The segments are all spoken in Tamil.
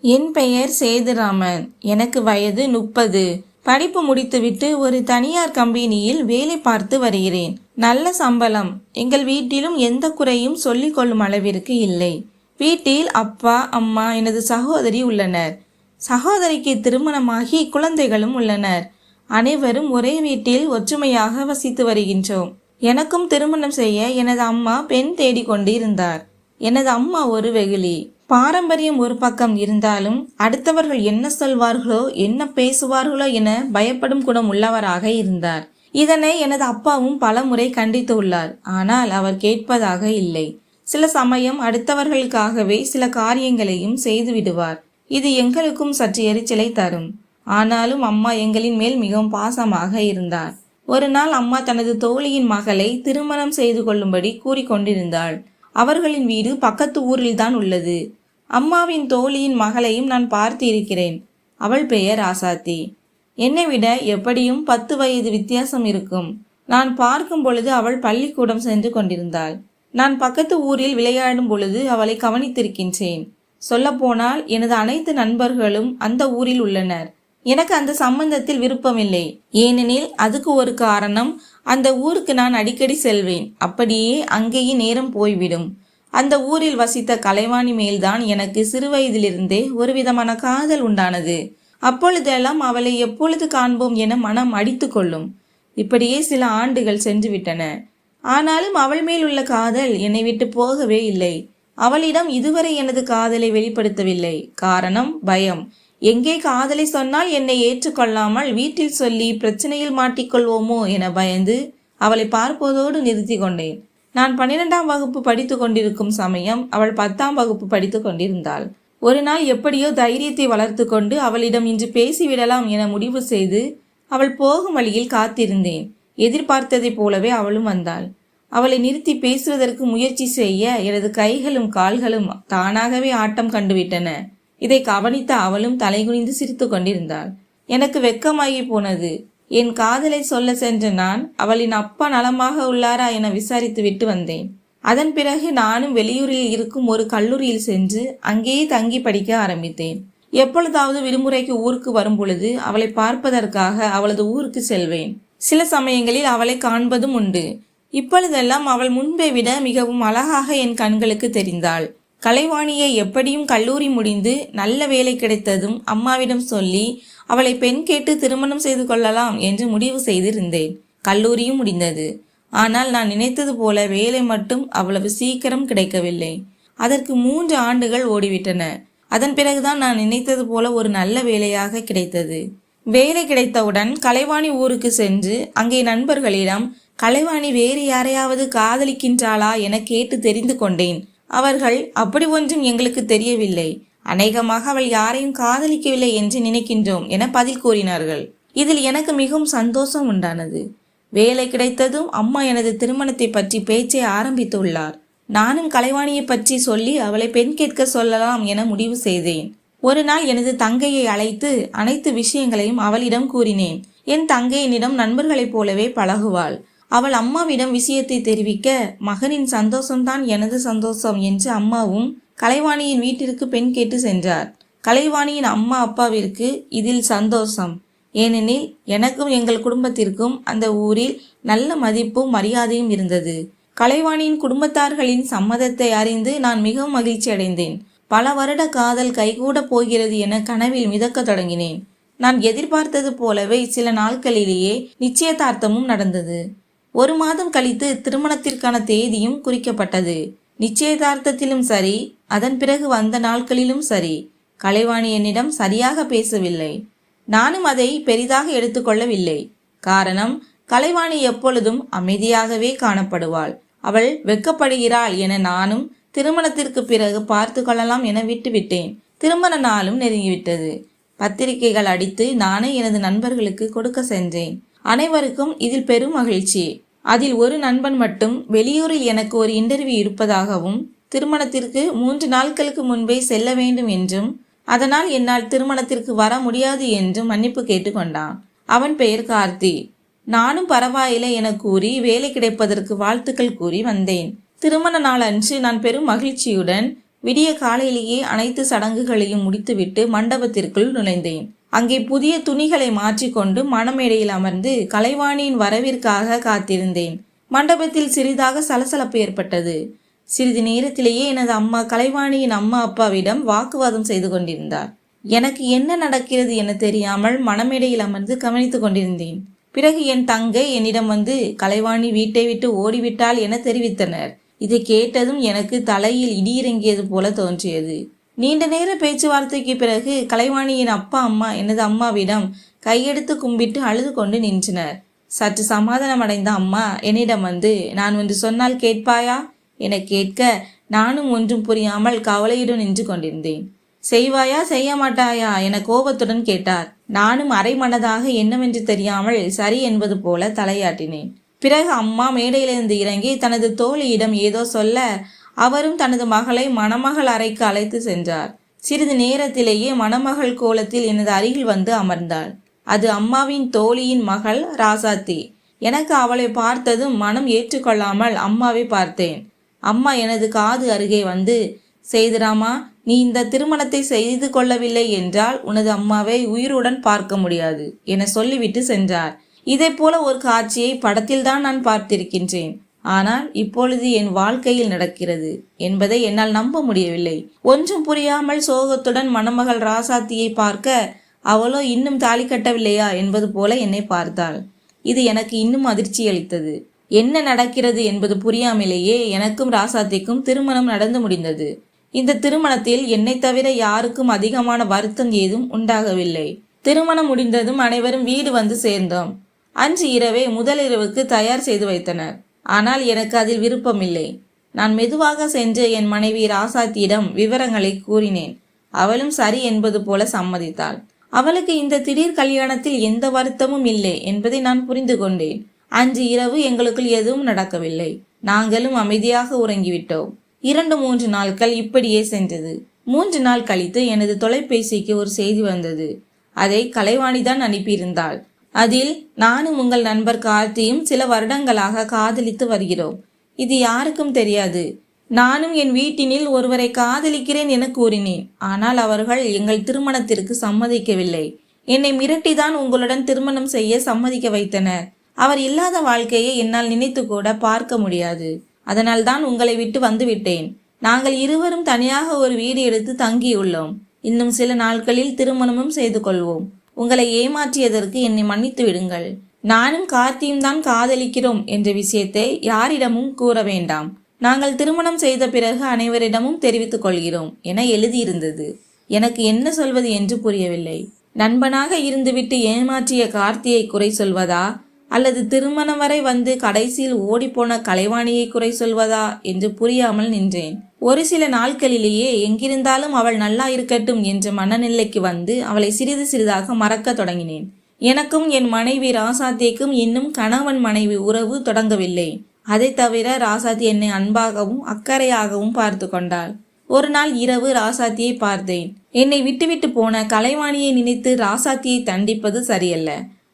என் பெயர் சேதுராமன். எனக்கு வயது முப்பது. படிப்பு முடித்துவிட்டு ஒரு தனியார் கம்பெனியில் வேலை பார்த்து வருகிறேன். நல்ல சம்பளம். எங்கள் வீட்டிலும் எந்த குறையும் சொல்லிக் கொள்ளும் அளவிற்கு இல்லை. வீட்டில் அப்பா அம்மா எனது சகோதரி உள்ளனர். சகோதரிக்கு திருமணமாகி குழந்தைகளும் உள்ளனர். அனைவரும் ஒரே வீட்டில் ஒற்றுமையாக வசித்து வருகின்றோம். எனக்கும் திருமணம் செய்ய எனது அம்மா பெண் தேடிக்கொண்டு இருந்தார் எனது அம்மா ஒரு வெகுளி. பாரம்பரியம் ஒரு பக்கம் இருந்தாலும் அடுத்தவர்கள் என்ன சொல்வார்களோ என்ன பேசுவார்களோ என பயப்படும் குணம் உள்ளவராக இருந்தார். இதனை எனது அப்பாவும் பலமுறை கண்டித்து உள்ளார். ஆனால் அவர் கேட்பதாக இல்லை. சில சமயம் அடுத்தவர்களுக்காகவே சில காரியங்களையும் செய்து விடுவார். இது எங்களுக்கும் சற்று எரிச்சலை தரும். ஆனாலும் அம்மா எங்களின் மேல் மிகவும் பாசமாக இருந்தார். ஒரு நாள் அம்மா தனது தோழியின் மகளை திருமணம் செய்து கொள்ளும்படி கூறிக்கொண்டிருந்தாள். அவர்களின் வீடு பக்கத்து ஊரில்தான் உள்ளது. அம்மாவின் தோழியின் மகளையும் நான் பார்த்து இருக்கிறேன் அவள் பெயர் ஆசாத்தி. என்னை விட எப்படியும் பத்து வயது வித்தியாசம் இருக்கும். நான் பார்க்கும் பொழுது அவள் பள்ளிக்கூடம் சென்று கொண்டிருந்தாள். நான் பக்கத்து ஊரில் விளையாடும் பொழுது அவளை கவனித்திருக்கின்றேன். சொல்லப்போனால் எனது அனைத்து நண்பர்களும் அந்த ஊரில் உள்ளனர். எனக்கு அந்த சம்பந்தத்தில் விருப்பமில்லை. ஏனெனில் அதுக்கு ஒரு காரணம் அந்த ஊருக்கு நான் அடிக்கடி செல்வேன். அப்படியே அங்கேயே நேரம் போய்விடும். அந்த ஊரில் வசித்த கலைவாணி மேல்தான் எனக்கு சிறுவயதிலிருந்தே ஒரு விதமான காதல் உண்டானது. அப்பொழுதெல்லாம் அவளை எப்பொழுது காண்போம் என மனம் அடித்து கொள்ளும். இப்படியே சில ஆண்டுகள் சென்று விட்டன ஆனாலும் அவள் மேல் உள்ள காதல் என்னை விட்டு போகவே இல்லை. அவளிடம் இதுவரை எனது காதலை வெளிப்படுத்தவில்லை. காரணம் பயம். எங்கே காதலை சொன்னால் என்னை ஏற்றுக்கொள்ளாமல் வீட்டில் சொல்லி பிரச்சனையில் மாட்டிக்கொள்வோமோ என பயந்து அவளை பார்ப்பதோடு நிறுத்தி கொண்டேன். நான் பன்னிரெண்டாம் வகுப்பு படித்து கொண்டிருக்கும் சமயம் அவள் பத்தாம் வகுப்பு படித்து கொண்டிருந்தாள். ஒரு நாள் எப்படியோ தைரியத்தை வளர்த்து கொண்டு அவளிடம் இன்று பேசிவிடலாம் என முடிவு செய்து அவள் போகும் வழியில் காத்திருந்தேன். எதிர்பார்த்ததைப் போலவே அவளும் வந்தாள். அவளை நிறுத்தி பேசுவதற்கு முயற்சி செய்ய எனது கைகளும் கால்களும் தானாகவே ஆட்டம் கண்டுவிட்டன. இதை கவனித்த அவளும் தலைகுனிந்து சிரித்து கொண்டிருந்தாள். எனக்கு வெக்கமாகி போனது. என் காதலை சொல்ல சென்ற நான் அவளின் அப்பா நலமாக உள்ளாரா என விசாரித்து விட்டு வந்தேன். அதன் பிறகு நானும் வெளியூரில் இருக்கும் ஒரு கல்லூரியில் சென்று அங்கேயே தங்கி படிக்க ஆரம்பித்தேன். எப்பொழுதாவது விடுமுறைக்கு ஊருக்கு வரும் பொழுது அவளை பார்ப்பதற்காக அவளது ஊருக்கு செல்வேன். சில சமயங்களில் அவளை காண்பதும் உண்டு. இப்பொழுதெல்லாம் அவள் முன்பை விட மிகவும் அழகாக என் கண்களுக்கு தெரிந்தாள். கலைவாணியை எப்படியும் கல்லூரி முடிந்து நல்ல வேலை கிடைத்ததும் அம்மாவிடம் சொல்லி அவளை பெண் கேட்டு திருமணம் செய்து கொள்ளலாம் என்று முடிவு செய்திருந்தேன். கல்லூரியும் முடிந்தது. ஆனால் நான் நினைத்தது போல வேலை மட்டும் அவ்வளவு சீக்கிரம் கிடைக்கவில்லை. அதற்கு மூன்று ஆண்டுகள் ஓடிவிட்டன. அதன் பிறகுதான் நான் நினைத்தது போல ஒரு நல்ல வேலையாக கிடைத்தது. வேலை கிடைத்தவுடன் கலைவாணி ஊருக்கு சென்று அங்கே நண்பர்களிடம் கலைவாணி வேறு யாரையாவது காதலிக்கின்றாளா? என கேட்டு தெரிந்து கொண்டேன். அவர்கள் அப்படி ஒன்றும் எங்களுக்கு தெரியவில்லை. அநேகமாக அவள் யாரையும் காதலிக்கவில்லை என்று நினைக்கின்றோம் என பதில் கூறினார்கள். இதில் எனக்கு மிகவும் சந்தோஷம் உண்டானது. வேலை கிடைத்ததும் அம்மா எனது திருமணத்தை பற்றி பேச்சை ஆரம்பித்துள்ளார். நானும் கலைவாணியை பற்றி சொல்லி அவளை பெண் கேட்க சொல்லலாம் என முடிவு செய்தேன். ஒரு நாள் எனது தங்கையை அழைத்து அனைத்து விஷயங்களையும் அவளிடம் கூறினேன். என் தங்கையினிடம் நண்பர்களைப் போலவே பழகுவாள். அவள் அம்மாவிடம் விஷயத்தை தெரிவிக்க மகனின் சந்தோஷம்தான் எனது சந்தோஷம் என்று அம்மாவும் கலைவாணியின் வீட்டிற்கு பெண் கேட்டு சென்றார். கலைவாணியின் அம்மா அப்பாவிற்கு இதில் சந்தோஷம். ஏனெனில் எனக்கும் எங்கள் குடும்பத்திற்கும் அந்த ஊரில் நல்ல மதிப்பும் மரியாதையும் இருந்தது. கலைவாணியின் குடும்பத்தார்களின் சம்மதத்தை அறிந்து நான் மிகவும் மகிழ்ச்சி அடைந்தேன். பல வருட காதல் கைகூட போகிறது என கனவில் மிதக்க தொடங்கினேன். நான் எதிர்பார்த்தது போலவே சில நாட்களிலேயே நிச்சயதார்த்தமும் நடந்தது. ஒரு மாதம் கழித்து திருமணத்திற்கான தேதியும் குறிக்கப்பட்டது. நிச்சயதார்த்தத்திலும் சரி அதன் பிறகு வந்த நாட்களிலும் சரி கலைவாணி என்னிடம் சரியாக பேசவில்லை. நானும் அதை பெரிதாக எடுத்துக்கொள்ளவில்லை. காரணம் கலைவாணி எப்பொழுதும் அமைதியாகவே காணப்படுவாள். அவள் வெக்கப்படுகிறாள் என நானும் திருமணத்திற்கு பிறகு பார்த்து கொள்ளலாம் என விட்டுவிட்டேன். திருமண நாளும் நெருங்கிவிட்டது. பத்திரிகைகள் அடித்து நானே எனது நண்பர்களுக்கு கொடுக்க சென்றேன். அனைவருக்கும் இதில் பெரும் மகிழ்ச்சி. அதில் ஒரு நண்பன் மட்டும் வெளியூரில் எனக்கு ஒரு இன்டர்வியூ இருப்பதாகவும் திருமணத்திற்கு மூன்று நாட்களுக்கு முன்பே செல்ல வேண்டும் என்றும் அதனால் என்னால் திருமணத்திற்கு வர முடியாது என்றும் மன்னிப்பு கேட்டுக்கொண்டான். அவன் பெயர் கார்த்தி. நானும் பரவாயில்லை என கூறி வேலை கிடைப்பதற்கு வாழ்த்துக்கள் கூறி வந்தேன். திருமண நாள் அன்று நான் பெரும் மகிழ்ச்சியுடன் விடிய காலையிலேயே அனைத்து சடங்குகளையும் முடித்துவிட்டு மண்டபத்திற்குள் நுழைந்தேன். அங்கே புதிய துணிகளை மாற்றிக்கொண்டு மணமேடையில் அமர்ந்து கலைவாணியின் வரவிற்காக காத்திருந்தேன். மண்டபத்தில் சிறிதாக சலசலப்பு ஏற்பட்டது. சிறிது நேரத்திலேயே எனது அம்மா கலைவாணியின் அம்மா அப்பாவிடம் வாக்குவாதம் செய்து கொண்டிருந்தார். எனக்கு என்ன நடக்கிறது என தெரியாமல் மணமேடையில் அமர்ந்து கவனித்துக் கொண்டிருந்தேன். பிறகு என் தங்கை என்னிடம் வந்து கலைவாணி வீட்டை விட்டு ஓடிவிட்டாள் என தெரிவித்தனர். இதை கேட்டதும் எனக்கு தலையில் இடியிறங்கியது போல தோன்றியது. நீண்ட நேர பேச்சுவார்த்தைக்கு பிறகு கலைவாணியின் அப்பா அம்மா எனது அம்மாவிடம் கையெடுத்து கும்பிட்டு அழுது கொண்டு நின்றனர். சற்று சமாதானம் அடைந்த அம்மா என்னிடம் வந்து நான் ஒன்று சொன்னால் கேட்பாயா? என கேட்க நானும் ஒன்றும் புரியாமல் கவலையுடன் நின்று கொண்டிருந்தேன். செய்வாயா செய்ய மாட்டாயா? என கோபத்துடன் கேட்டார். நானும் அரை மனதாக என்னவென்று தெரியாமல் சரி என்பது போல தலையாட்டினேன். பிறகு அம்மா மேடையிலிருந்து இறங்கி தனது தோழியிடம் ஏதோ சொல்ல அவரும் தனது மகளை மணமகள் அறைக்கு அழைத்து சென்றார். சிறிது நேரத்திலேயே மணமகள் கோலத்தில் எனது அருகில் வந்து அமர்ந்தாள். அது அம்மாவின் தோழியின் மகள் ராசாத்தி. எனக்கு அவளை பார்த்ததும் மனம் ஏற்றுக்கொள்ளாமல் அம்மாவை பார்த்தேன். அம்மா எனது காது அருகே வந்து செய்துராமா நீ இந்த திருமணத்தை செய்து கொள்ளவில்லை என்றால் உனது அம்மாவை உயிருடன் பார்க்க முடியாது என சொல்லிவிட்டு சென்றார். இதை போல ஒரு காட்சியை படத்தில்தான் நான் பார்த்திருக்கின்றேன். ஆனால் இப்பொழுது என் வாழ்க்கையில் நடக்கிறது என்பதை என்னால் நம்ப முடியவில்லை. ஒன்றும் புரியாமல் சோகத்துடன் மணமகள் ராசாத்தியை பார்க்க அவளோ இன்னும் தாலி கட்டவில்லையா என்பது போல என்னை பார்த்தாள். இது எனக்கு இன்னும் அதிர்ச்சி அளித்தது. என்ன நடக்கிறது என்பது புரியாமலேயே எனக்கும் ராசாத்திக்கும் திருமணம் நடந்து முடிந்தது. இந்த திருமணத்தில் என்னை தவிர யாருக்கும் அதிகமான வருத்தம் ஏதும் உண்டாகவில்லை. திருமணம் முடிந்ததும் அனைவரும் வீடு வந்து சேர்ந்தோம். அன்று இரவே முதலிரவுக்கு தயார் செய்து வைத்தனர். ஆனால் எனக்கு அதில் விருப்பமில்லை. நான் மெதுவாக சென்று என் மனைவி ராசாத்தியிடம் விவரங்களை கூறினேன். அவளும் சரி என்பது போல சம்மதித்தாள். அவளுக்கு இந்த திடீர் கல்யாணத்தில் எந்த வருத்தமும் இல்லை என்பதை நான் புரிந்து கொண்டேன். அன்று இரவு எங்களுக்குள் எதுவும் நடக்கவில்லை. நாங்களும் அமைதியாக உறங்கிவிட்டோம். இரண்டு மூன்று நாட்கள் இப்படியே சென்றது. மூன்று நாள் கழித்து எனது தொலைபேசிக்கு ஒரு செய்தி வந்தது. அதை கலைவாணிதான் அனுப்பியிருந்தாள். அதில் நானும் உங்கள் நண்பர் கார்த்தியும் சில வருடங்களாக காதலித்து வருகிறோம். இது யாருக்கும் தெரியாது. நானும் என் வீட்டினில் ஒருவரை காதலிக்கிறேன் என கூறினேன். ஆனால் அவர்கள் எங்கள் திருமணத்திற்கு சம்மதிக்கவில்லை. என்னை மிரட்டிதான் உங்களுடன் திருமணம் செய்ய சம்மதிக்க வைத்தனர். அவர் இல்லாத வாழ்க்கையை என்னால் நினைத்து கூட பார்க்க முடியாது. அதனால் தான் உங்களை விட்டு வந்துவிட்டேன். நாங்கள் இருவரும் தனியாக ஒரு வீடு எடுத்து தங்கியுள்ளோம். இன்னும் சில நாட்களில் திருமணமும் செய்து கொள்வோம். உங்களை ஏமாற்றியதற்கு என்னை மன்னித்து விடுங்கள். நானும் கார்த்தியும் தான் காதலிக்கிறோம் என்ற விஷயத்தை யாரிடமும் கூற வேண்டாம். நாங்கள் திருமணம் செய்த பிறகு அனைவரிடமும் தெரிவித்துக் கொள்கிறோம் என எழுதியிருந்தது. எனக்கு என்ன சொல்வது என்று புரியவில்லை. நண்பனாக இருந்துவிட்டு ஏமாற்றிய கார்த்தியை குறை சொல்வதா? அல்லது திருமணம் வரை வந்து கடைசியில் ஓடிப்போன கலைவாணியை குறை சொல்வதா என்று புரியாமல் நின்றேன். ஒரு சில நாட்களிலேயே எங்கிருந்தாலும் அவள் நல்லா இருக்கட்டும் என்ற மனநிலைக்கு வந்து அவளை சிறிது சிறிதாக மறக்க தொடங்கினேன். எனக்கும் என் மனைவி ராசாத்தியக்கும் இன்னும் கணவன் மனைவி உறவு தொடங்கவில்லை. அதை தவிர ராசாத்தி என்னை அன்பாகவும் அக்கறையாகவும் பார்த்து கொண்டாள். ஒரு நாள் இரவு ராசாத்தியை பார்த்தேன். என்னை விட்டுவிட்டு போன கலைவாணியை நினைத்து ராசாத்தியை தண்டிப்பது சரியல்ல.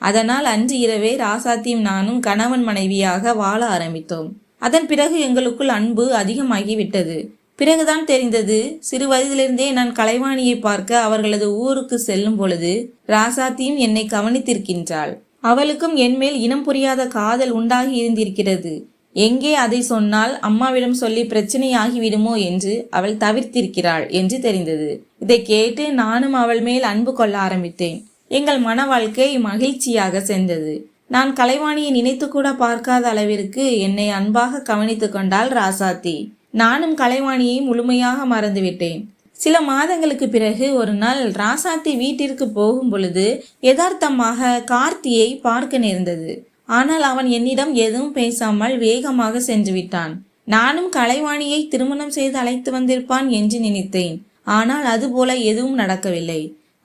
அதனால் அன்று இரவே ராசாத்தியும் நானும் கணவன் மனைவியாக வாழ ஆரம்பித்தோம். அதன் பிறகு எங்களுக்குள் அன்பு அதிகமாகிவிட்டது. பிறகுதான் தெரிந்தது சிறு வயதிலிருந்தே நான் கலைவாணியை பார்க்க அவர்களது ஊருக்கு செல்லும் பொழுது ராசாத்தியும் என்னை கவனித்திருக்கின்றாள். அவளுக்கும் என்மேல் இனம் புரியாத காதல் உண்டாகி இருந்திருக்கிறது. எங்கே அதை சொன்னால் அம்மாவிடம் சொல்லி பிரச்சனையாகிவிடுமோ என்று அவள் தவிர்த்திருக்கிறாள் என்று தெரிந்தது. இதை கேட்டு நானும் அவள் மேல் அன்பு கொள்ள ஆரம்பித்தேன். எங்கள் மன வாழ்க்கை மகிழ்ச்சியாக சென்றது. நான் கலைவாணியை நினைத்து கூட பார்க்காத அளவிற்கு என்னை அன்பாக கவனித்து கொண்டாள் ராசாத்தி. நானும் கலைவாணியை முழுமையாக மறந்துவிட்டேன் சில மாதங்களுக்கு பிறகு ஒரு நாள் ராசாத்தி வீட்டிற்கு போகும் பொழுது யதார்த்தமாக கார்த்தியை பார்க்க நேர்ந்தது. ஆனால் அவன் என்னிடம் எதுவும் பேசாமல் வேகமாக சென்று விட்டான். நானும் கலைவாணியை திருமணம் செய்து அழைத்து வந்திருப்பான் என்று நினைத்தேன். ஆனால் அதுபோல எதுவும் நடக்கவில்லை.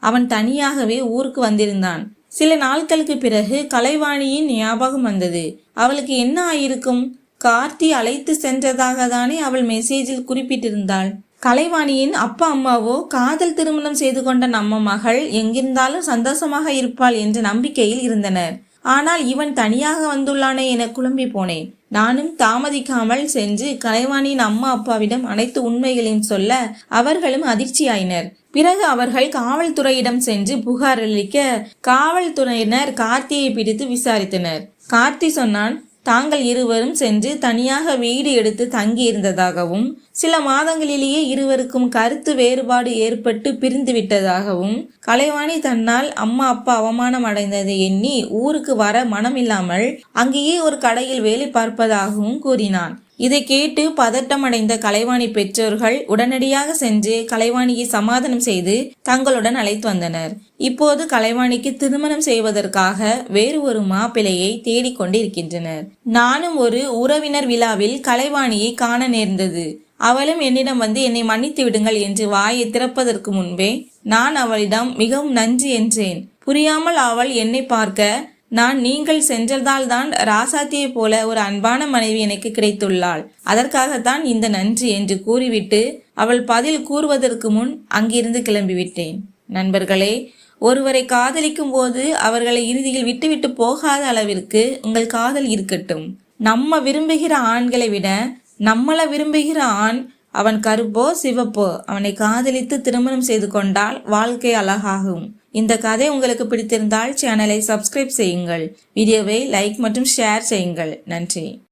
அவன் தனியாகவே ஊருக்கு வந்திருந்தான். சில நாட்களுக்கு பிறகு கலைவாணியின் ஞாபகம் வந்தது. அவளுக்கு என்ன ஆயிருக்கும்? கார்த்தி அழைத்து சென்றதாக தானே அவள் மெசேஜில் குறிப்பிட்டிருந்தாள். கலைவாணியின் அப்பா அம்மாவோ காதல் திருமணம் செய்து கொண்ட நம்ம மகள் எங்கிருந்தாலும் சந்தோஷமாக இருப்பாள் என்ற நம்பிக்கையில் இருந்தனர். ஆனால் இவன் தனியாக வந்துள்ளானே என குழம்பி போனேன். நானும் தாமதிக்காமல் சென்று கலைவாணியின் அம்மா அப்பாவிடம் அனைத்து உண்மைகளையும் சொல்ல அவர்களும் அதிர்ச்சியாயினர். பிறகு அவர்கள் காவல்துறையிடம் சென்று புகார் அளிக்க காவல்துறையினர் கார்த்தியை பிடித்து விசாரித்தனர். கார்த்தி சொன்னான் தாங்கள் இருவரும் சென்று தனியாக வீடு எடுத்து தங்கியிருந்ததாகவும் சில மாதங்களிலேயே இருவருக்கும் கருத்து வேறுபாடு ஏற்பட்டு பிரிந்து விட்டதாகவும் கலைவாணி தன்னால் அம்மா அப்பா அவமானம் அடைந்ததை எண்ணி ஊருக்கு வர மனமில்லாமல் அங்கேயே ஒரு கடையில் வேலை பார்ப்பதாகவும் கூறினான். இதை கேட்டு பதட்டமடைந்த கலைவாணி பெற்றோர்கள் உடனடியாக சென்று கலைவாணியை சமாதானம் செய்து தங்களுடன் அழைத்து வந்தனர். இப்போது கலைவாணிக்கு திருமணம் செய்வதற்காக வேறு ஒரு மாப்பிள்ளையை தேடிக்கொண்டிருக்கின்றனர் நானும் ஒரு உறவினர் விழாவில் கலைவாணியை காண நேர்ந்தது. அவளும் என்னிடம் வந்து என்னை மன்னித்து விடுங்கள் என்று வாயை திறப்பதற்கு முன்பே நான் அவளிடம் மிகவும் நன்றி என்றேன். புரியாமல் அவள் என்னை பார்க்க நான் நீங்கள் சென்றதால் தான் ராசாத்தியைப் போல ஒரு அன்பான மனைவி எனக்கு கிடைத்துள்ளாள். அதற்காகத்தான் இந்த நன்றி என்று கூறிவிட்டு அவள் பதில் கூறுவதற்கு முன் அங்கிருந்து கிளம்பிவிட்டேன். நண்பர்களே ஒருவரை காதலிக்கும் போது அவர்களை இறுதியில் விட்டுவிட்டு போகாத அளவிற்கு உங்கள் காதல் இருக்கட்டும். நம்ம விரும்புகிற ஆண்களை விட நம்மளை விரும்புகிற ஆண் அவன் கருப்போ சிவப்போ அவனை காதலித்து திருமணம் செய்து கொண்டால் வாழ்க்கை அழகாகும். இந்த கதை உங்களுக்கு பிடித்திருந்தால் சேனலை சப்ஸ்கிரைப் செய்யுங்கள். வீடியோவை லைக் மற்றும் ஷேர் செய்யுங்கள். நன்றி.